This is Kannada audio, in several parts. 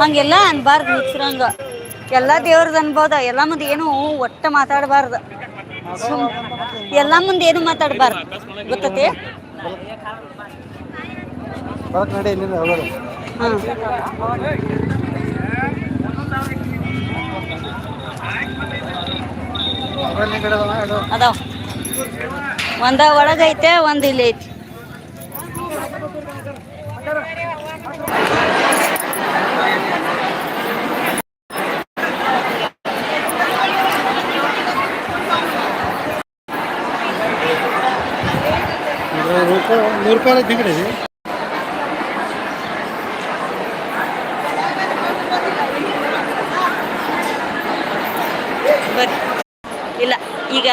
ಹಂಗೆಲ್ಲ ಅನ್ಬಾರ್ದು ಹುಚ್ರಂಗ ಎಲ್ಲ ದೇವ್ರದ್ದು ಅನ್ಬೋದ ಎಲ್ಲ ಮುಂದೆ ಏನು ಒಟ್ಟ ಮಾತಾಡಬಾರ್ದು. ಸುಮ್ ಎಲ್ಲ ಮುಂದೆ ಏನು ಮಾತಾಡಬಾರ್ದು. ಗೊತ್ತತಿ? ಅದಾವ. ಒಂದ ಒಳಗೈತೆ ಒಂದು ಇಲ್ಲಿ ಐತಿ ನೂರು ರೂಪಾಯಿ ನೂರು ರೂಪಾಯಿ ಬರ್ರಿ. ಇಲ್ಲ ಈಗ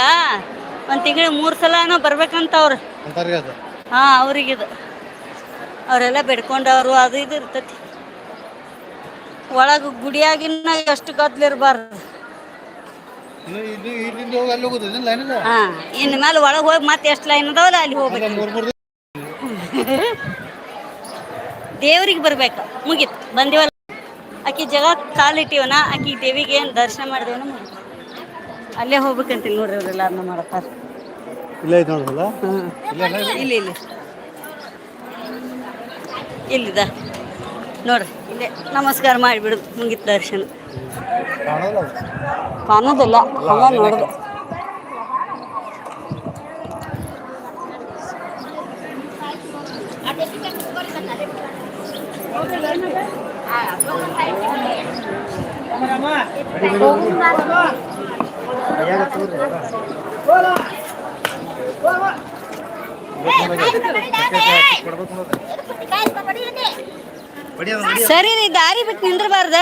ಒಂದು ತಿಂಗಳ ಮೂರು ಸಲ ಬರ್ಬೇಕಂತ ಅವ್ರ ಹಾ ಅವ್ರಿಗಿದ. ಅವರೆಲ್ಲ ಬೆಡ್ಕೊಂಡವ್ರು ಅದು ಇದು ಇರ್ತತಿ. ಒಳಗೆ ಗುಡಿಯಾಗಿನ ಎಷ್ಟು ಗದ್ಲಿರ್ಬಾರ್ದು ಹಾಂ ಇನ್ನು ಮೇಲೆ ಒಳಗೆ ಹೋಗಿ ಮತ್ತೆ ಎಷ್ಟು ಲೈನ್ ಅದಾವಲ್ಲ ಅಲ್ಲಿ ಹೋಗ್ಬೇಕು. ದೇವ್ರಿಗೆ ಬರ್ಬೇಕು. ಮುಗೀತು. ಬಂದಿವಲ್ಲ. ಆಕಿ ಜಗ ಕಾಲಿಟ್ಟಿವನ ಆಕಿ ದೇವಿಗೆ ಏನು ದರ್ಶನ ಮಾಡಿದೇವನ ಮುಗೀತು. ಅಲ್ಲೇ ಹೋಗ್ಬೇಕಂತೀನಿ ನೋಡ್ರಿ ಅವರೆಲ್ಲ ಅನ್ನ ಮಾಡತ್ತಾರ ಇಲ್ಲ ಐತೆ ಹಾಂ. ಇಲ್ಲಿ ಇಲ್ಲಿ ಇಲ್ಲಿದ? ನೋಡ್ರಿ ಇಲ್ಲೇ. ನಮಸ್ಕಾರ ಮಾಡಿಬಿಡು. ಮುಗಿತು ದರ್ಶನ. ಕಾಣೋದಿಲ್ಲ. ಹಂಗ ನೋಡ್ದೆ. ಸರಿ ರೀ ದಾರಿ ಬಿಟ್ಟು ನಿಂದ್ರಬಾರ್ದ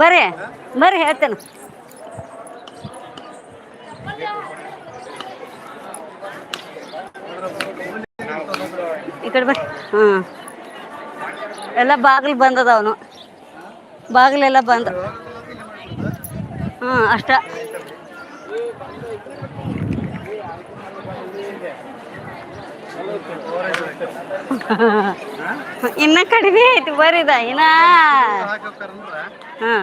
ಬರ್ರಿ ಬರ್ರಿ ಹೇಳ್ತೇನೆ. ಈ ಕಡೆ ಬರ್ರಿ. ಹಾಂ ಎಲ್ಲ ಬಾಗಿಲು ಬಂದದವನು ಬಾಗಿಲೆಲ್ಲ ಬಂದ ಹಾಂ ಅಷ್ಟ. ಇನ್ನ ಕಡಿಮೆ ಐತಿ ಬರೀದ ಇನ್ನ. ಹಾಂ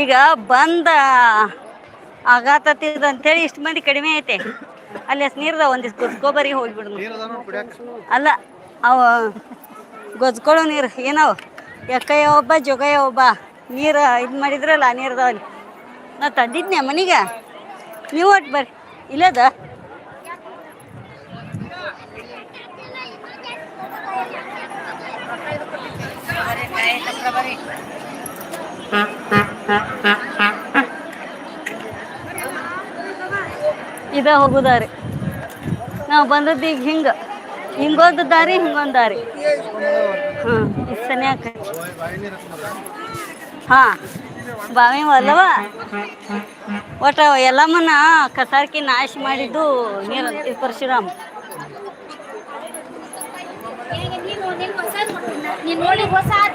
ಈಗ ಬಂದ ಆಗತತ್ತಿದ ಅಂತೇಳಿ ಇಷ್ಟು ಮಂದಿ ಕಡಿಮೆ ಐತೆ. ಅಲ್ಲಿ ನೀರ್ದ ಒಂದಿಷ್ಟು ಗೊಜ್ಕೋಬರಿಗೆ ಹೋಗ್ಬಿಡು ಅಲ್ಲ ಅವ ಗೊಜ್ಕೊಳ್ಳೋ ನೀರು ಏನವ ಎಕ್ಕಯ್ಯ ಒಬ್ಬ ಜೊಗಯ್ಯ ಒಬ್ಬ ನೀರು ಇದು ಮಾಡಿದ್ರಲ್ಲ ನೀರ್ದವಲ್ಲಿ ನಾ ತಂದಿದ್ನೆ ಮನೆಗೆ. ನೀವು ಒಟ್ಟು ಬರ್ರಿ. ಇಲ್ಲದ? ಇದ ಹೋಗುದಾರಿ ನಾವು ಬಂದದ್ದು ಹಿಂಗೆ. ಹಿಂಗೊಂದು ದಾರಿ ಹಿಂಗೊಂದು ದಾರಿ. ಹ್ಮ್ ಇಷ್ಟು ಸನ್ಯಾಕ. ಹಾಂ ಬಾವಿ ಅಲ್ಲವ ಒಟ್ಟು ಎಲ್ಲಮ್ಮನ ಕಸಾರ್ಕಿ ನಾಶ ಮಾಡಿದ್ದು ನೀರು ಪರಶುರಾಮ್. ನೀನು ನೀನು ಹೊಸಾದ್